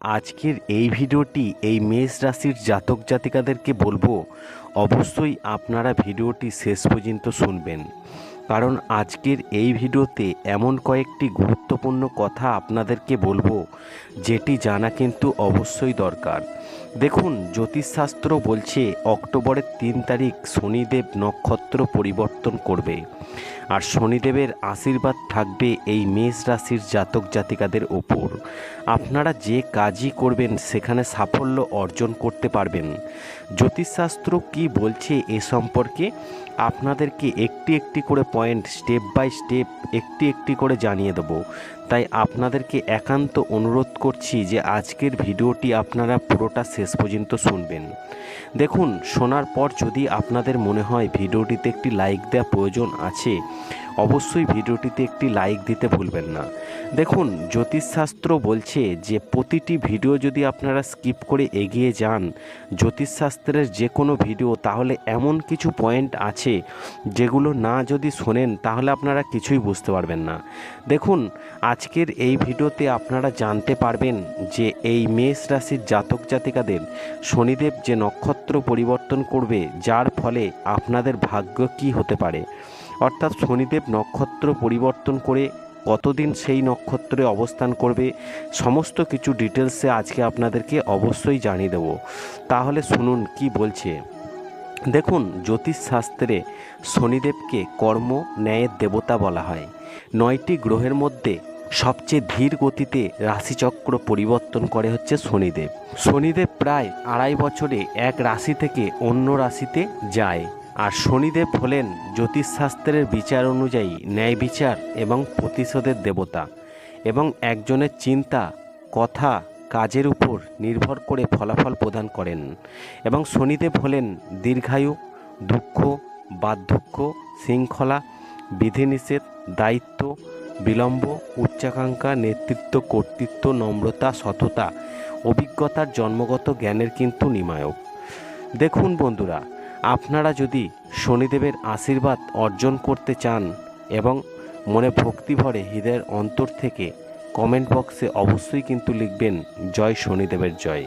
আজকের এই ভিডিওটি এই মেষ রাশির জাতক জাতিকাদেরকে বলব, অবশ্যই আপনারা ভিডিওটি শেষ পর্যন্ত শুনবেন। কারণ আজকের এই ভিডিওতে এমন কয়েকটি গুরুত্বপূর্ণ কথা আপনাদেরকে বলব, যেটি জানা কিন্তু অবশ্যই দরকার। দেখুন, জ্যোতিষশাস্ত্র বলছে, অক্টোবরের তিন তারিখ শনিদেব নক্ষত্র পরিবর্তন করবে। আর শনিদেবের আশীর্বাদ থাকবে এই মেষ রাশির জাতক জাতিকাদের ওপর। আপনারা যে কাজই করবেন, সেখানে সাফল্য অর্জন করতে পারবেন। জ্যোতিষশাস্ত্র কি বলছে এ সম্পর্কে আপনাদেরকে একটি একটি করে পয়েন্ট স্টেপ বাই স্টেপ একটি একটি করে জানিয়ে দেবো। তাই আপনাদেরকে একান্ত অনুরোধ করছি যে আজকের ভিডিওটি আপনারা পুরোটা শেষ পর্যন্ত শুনবেন। দেখুন, শোনার পর যদি আপনাদের মনে হয় ভিডিওটিতে একটি লাইক দেওয়া প্রয়োজন আছে অবশ্যই ভিডিওটিতে একটি লাইক দিতে ভুলবেন না। দেখুন, জ্যোতিষশাস্ত্র বলছে যে প্রতিটি ভিডিও যদি আপনারা স্কিপ করে এগিয়ে যান, জ্যোতিষশাস্ত্রের যে কোনো ভিডিও, তাহলে এমন কিছু পয়েন্ট আছে যেগুলো না যদি শোনেন, তাহলে আপনারা কিছুই বুঝতে পারবেন না। দেখুন, আজকের এই ভিডিওতে আপনারা জানতে পারবেন যে এই মেষ রাশির জাতক জাতিকাদের শনিদেব যে নক্ষত্র পরিবর্তন করবে, যার ফলে আপনাদের ভাগ্য কি হতে পারে। অর্থাৎ শনিদেব নক্ষত্র পরিবর্তন করে কতদিন সেই নক্ষত্রে অবস্থান করবে, সমস্ত কিছু ডিটেলসে আজকে আপনাদেরকে অবশ্যই জানিয়ে দেব। তাহলে শুনুন কি বলছে। দেখুন, জ্যোতিষশাস্ত্রে শনিদেবকে কর্ম ন্যায়ের দেবতা বলা হয়। নয়টি গ্রহের মধ্যে সবচেয়ে ধীর গতিতে রাশিচক্র পরিবর্তন করে হচ্ছে শনিদেব। শনিদেব প্রায় আড়াই বছরে এক রাশি থেকে অন্য রাশিতে যায়। আর শনিদেব হলেন জ্যোতিষশাস্ত্রের বিচার অনুযায়ী ন্যায় বিচার এবং প্রতিশোধের দেবতা এবং একজনের চিন্তা, কথা, কাজের উপর নির্ভর করে ফলাফল প্রদান করেন এবং শনিদেব হলেন দীর্ঘায়ু, দুঃখ, বার্ধক্য, শৃঙ্খলা, বিধিনিষেধ, দায়িত্ব, বিলম্ব, উচ্চাকাঙ্ক্ষা, নেতৃত্ব, কর্তৃত্ব, নম্রতা, সততা, অভিজ্ঞতার জন্মগত জ্ঞানের কিন্তু নিমায়ক। দেখুন বন্ধুরা আপনারা যদি শনিদেবের আশীর্বাদ অর্জন করতে চান এবং মনে ভক্তি ভরে হৃদয়ের অন্তর থেকে কমেন্ট বক্সে অবশ্যই কিন্তু লিখবেন, জয় শনিদেবের জয়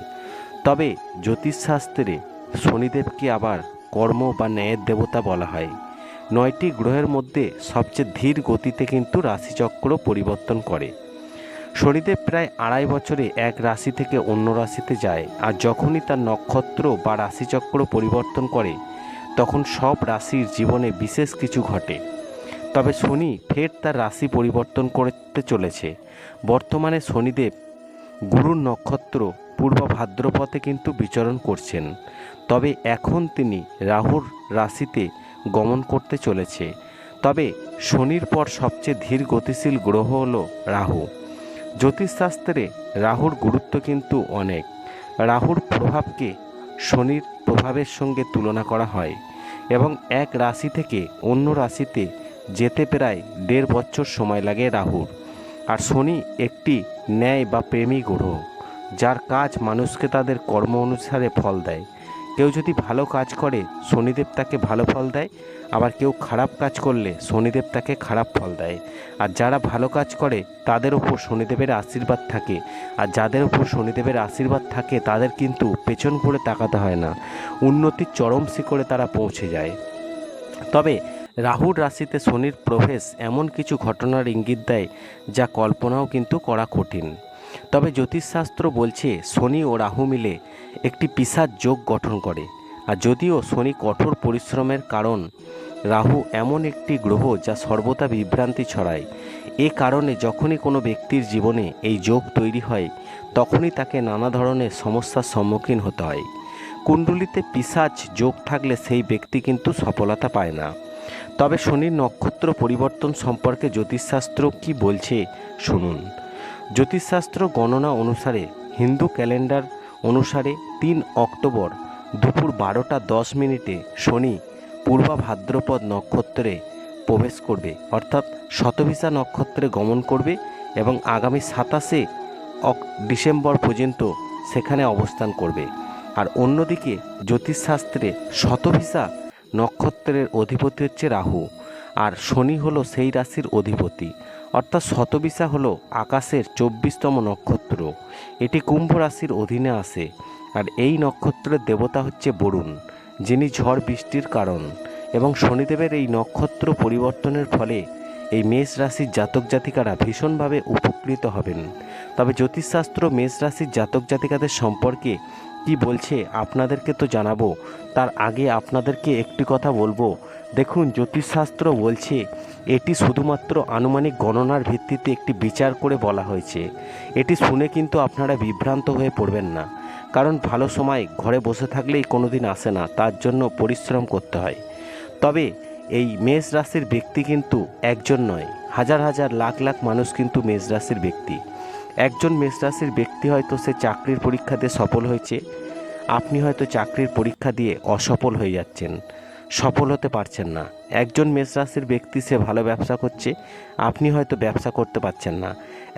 তবে জ্যোতিষশাস্ত্রে শনিদেবকে আবার কর্ম বা ন্যায়ের দেবতা বলা হয়। নয়টি গ্রহের মধ্যে সবচেয়ে ধীর গতিতে কিন্তু রাশিচক্র পরিবর্তন করে। শনিদেব প্রায় আড়াই বছরে এক রাশি থেকে অন্য রাশিতে যায় আর যখনই তার নক্ষত্র বা রাশিচক্র পরিবর্তন করে, তখন সব রাশির জীবনে বিশেষ কিছু ঘটে। তবে শনি ফের তার রাশি পরিবর্তন করতে চলেছে। বর্তমানে শনিদেব গুরুর নক্ষত্র পূর্ব ভাদ্রপথে কিন্তু বিচরণ করছেন। তবে এখন তিনি রাহুর রাশিতে গমন করতে চলেছে। তবে শনির পর সবচেয়ে ধীর গতিশীল গ্রহ হল রাহু। জ্যোতিষশাস্ত্রে রাহুর গুরুত্ব কিন্তু অনেক। রাহুর প্রভাবকে শনির প্রভাবের সঙ্গে তুলনা করা হয় এবং এক রাশি থেকে অন্য রাশিতে যেতে প্রায় দেড় বছর সময় লাগে রাহুর। আর শনি একটি ন্যায় বা প্রেমী গ্রহ, যার কাজ মানুষকে তাদের কর্ম অনুসারে ফল দেয়। কেউ যদি ভালো কাজ করে, শনিদেব তাকে ভালো ফল দেয়। আবার কেউ খারাপ কাজ করলে, শনিদেব তাকে খারাপ ফল দেয়। আর যারা ভালো কাজ করে, তাদের ওপর শনিদেবের আশীর্বাদ থাকে। আর যাদের ওপর শনিদেবের আশীর্বাদ থাকে, তাদের কিন্তু পেছন করে তাকাতে হয় না। উন্নতির চরম শিখরে তারা পৌঁছে যায়। তবে রাহুর রাশিতে শনির প্রবেশ এমন কিছু ঘটনার ইঙ্গিত দেয়, যা কল্পনাও কিন্তু করা কঠিন। তবে জ্যোতিষশাস্ত্র বলছে, শনি ও রাহু মিলে একটি পিসার যোগ গঠন করে। আর যদিও শনি কঠোর পরিশ্রমের কারণ, রাহু এমন একটি গ্রহ যা সর্বদা বিভ্রান্তি ছড়ায়। এ কারণে যখনই কোনো ব্যক্তির জীবনে এই যোগ তৈরি হয়, তখনই তাকে নানা ধরনের সমস্যার সম্মুখীন হতে হয়। কুণ্ডলিতে পিসাচ যোগ থাকলে সেই ব্যক্তি কিন্তু সফলতা পায় না। তবে শনির নক্ষত্র পরিবর্তন সম্পর্কে জ্যোতিষশাস্ত্র কি বলছে, শুনুন। জ্যোতিষশাস্ত্র গণনা অনুসারে হিন্দু ক্যালেন্ডার অনুসারে তিন অক্টোবর দুপুর বারোটা দশ মিনিটে শনি পূর্ব ভাদ্রপদ নক্ষত্রে প্রবেশ করবে, অর্থাৎ শতভিসা নক্ষত্রে গমন করবে এবং আগামী সাতাশে ডিসেম্বর পর্যন্ত সেখানে অবস্থান করবে। আর অন্যদিকে জ্যোতিষশাস্ত্রে শতভিসা নক্ষত্রের অধিপতি হচ্ছে রাহু, আর শনি হলো সেই রাশির অধিপতি। অর্থাৎ শতবিশা হলো আকাশের চব্বিশতম নক্ষত্র। এটি কুম্ভ রাশির অধীনে আসে আর এই নক্ষত্রের দেবতা হচ্ছে বরুণ, যিনি ঝড় বৃষ্টির কারণ। এবং শনিদেবের এই নক্ষত্র পরিবর্তনের ফলে এই মেষ রাশির জাতক জাতিকারা ভীষণভাবে উপকৃত হবেন। তবে জ্যোতিষশাস্ত্র মেষ রাশির জাতক জাতিকাদের সম্পর্কে কি বলছে আপনাদেরকে তো জানাব। তার আগে আপনাদেরকে একটি কথা বলব দেখুন, জ্যোতিষশাস্ত্র বলছে, এটি শুধুমাত্র আনুমানিক গণনার ভিত্তিতে একটি বিচার করে বলা হয়েছে। এটি শুনে কিন্তু আপনারা বিভ্রান্ত হয়ে পড়বেন না। কারণ ভালো সময় ঘরে বসে থাকলেই কোনো দিন আসে না, তার জন্য পরিশ্রম করতে হয়। তবে এই মেষ রাশির ব্যক্তি কিন্তু একজন নয়, হাজার হাজার লাখ লাখ মানুষ কিন্তু মেষ রাশির ব্যক্তি। একজন মেষ রাশির ব্যক্তি হয়তো সে চাকরির পরীক্ষা দিয়ে সফল হয়েছে, আপনি হয়তো চাকরির পরীক্ষা দিয়ে অসফল হয়ে যাচ্ছেন। সফল হতে পারছেন না। একজন মেষ রাশির ব্যক্তি সে ভালো ব্যবসা করছে, আপনি হয়তো ব্যবসা করতে পারছেন না।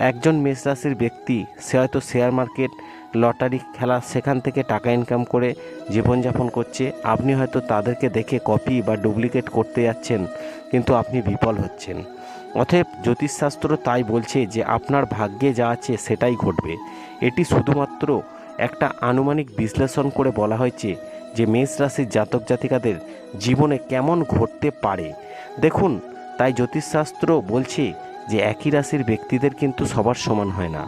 একজন মেষ রাশির ব্যক্তি সে হয়তো শেয়ার মার্কেট, লটারি খেলা সেখান থেকে টাকা ইনকাম করে জীবনযাপন করছে, আপনি হয়তো তাদেরকে দেখে কপি বা ডুপ্লিকেট করতে যাচ্ছেন, কিন্তু আপনি বিফল হচ্ছেন। অতএব জ্যোতিষশাস্ত্র তাই বলছে যে আপনার ভাগ্যে যা আছে সেটাই ঘটবে। এটি শুধুমাত্র একটা আনুমানিক বিশ্লেষণ করে বলা হয়েছে যে মেষ রাশির জাতক জাতিকাদের জীবনে কেমন ঘটতে পারে। দেখুন, তাই জ্যোতিষশাস্ত্র বলছে যে একই রাশির ব্যক্তিদের কিন্তু সবার সমান হয় না।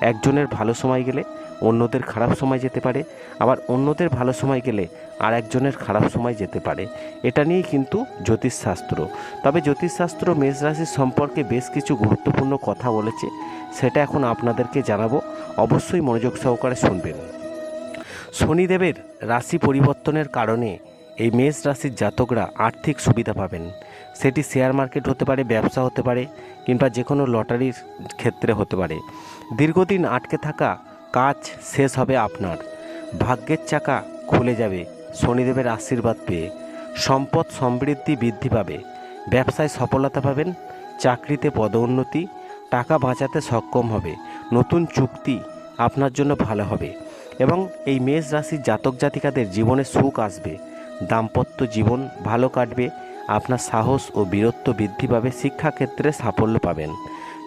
একজনের ভালো সময় গেলে অন্যদের খারাপ সময় যেতে পারে, আবার অন্যদের ভালো সময় গেলে আর একজনের খারাপ সময় যেতে পারে। এটা নিয়েই কিন্তু জ্যোতিষশাস্ত্র। তবে জ্যোতিষশাস্ত্র মেষ রাশির সম্পর্কে বেশ কিছু গুরুত্বপূর্ণ কথা বলেছে, সেটা এখন আপনাদেরকে জানাব। অবশ্যই মনোযোগ সহকারে শুনবেন। শনিদেবের রাশি পরিবর্তনের কারণে এই মেষ রাশির জাতকরা আর্থিক সুবিধা পাবেন। সেটি শেয়ার মার্কেট হতে পারে, ব্যবসা হতে পারে, কিংবা যে কোনো লটারির ক্ষেত্রে হতে পারে। দীর্ঘদিন আটকে থাকা কাজ শেষ হবে আপনার। ভাগ্যের চাকা খুলে যাবে শনিদেবের আশীর্বাদ পেয়ে। সম্পদ সমৃদ্ধি বৃদ্ধি পাবে। ব্যবসায় সফলতা পাবেন, চাকরিতে পদোন্নতি টাকা বাঁচাতে সক্ষম হবে। নতুন চুক্তি আপনার জন্য ভালো হবে। এবং এই মেষ রাশির জাতক জাতিকাদের জীবনে সুখ আসবে। দাম্পত্য জীবন ভালো কাটবে। আপনার সাহস ও বীরত্ব বৃদ্ধি পাবে। শিক্ষাক্ষেত্রে সাফল্য পাবেন।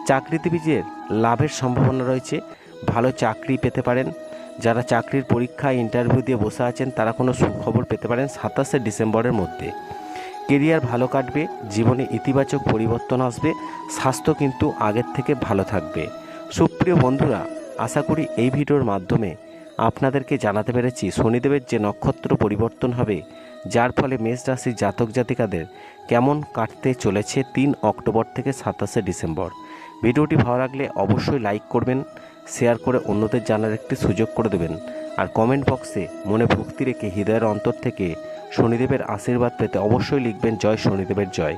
চাকরিজীবীদের লাভের সম্ভাবনা রয়েছে। ভালো চাকরি পেতে পারেন। যারা চাকরির পরীক্ষা ইন্টারভিউ দিয়ে বসে আছেন, তারা কোনো সুখবর পেতে পারেন সাতাশে ডিসেম্বরের মধ্যে। কেরিয়ার ভালো কাটবে। জীবনে ইতিবাচক পরিবর্তন আসবে। স্বাস্থ্য কিন্তু আগের থেকে ভালো থাকবে। সুপ্রিয় বন্ধুরা, আশা করি এই ভিডিওর মাধ্যমে আপনাদেরকে জানাতে পেরেছি শনিদেবের যে নক্ষত্র পরিবর্তন হবে, যার ফলে মেষ রাশির জাতক জাতিকাদের কেমন কাটতে চলেছে তিন অক্টোবর থেকে সাতাশে ডিসেম্বর। ভিডিওটি ভালো লাগলে অবশ্যই লাইক করবেন, শেয়ার করে অন্যদের জানার একটি সুযোগ করে দেবেন, আর কমেন্ট বক্সে মনে ভক্তি রেখে হৃদয়ের অন্তর থেকে শনিদেবের আশীর্বাদ পেতে অবশ্যই লিখবেন জয় শনিদেবের জয়।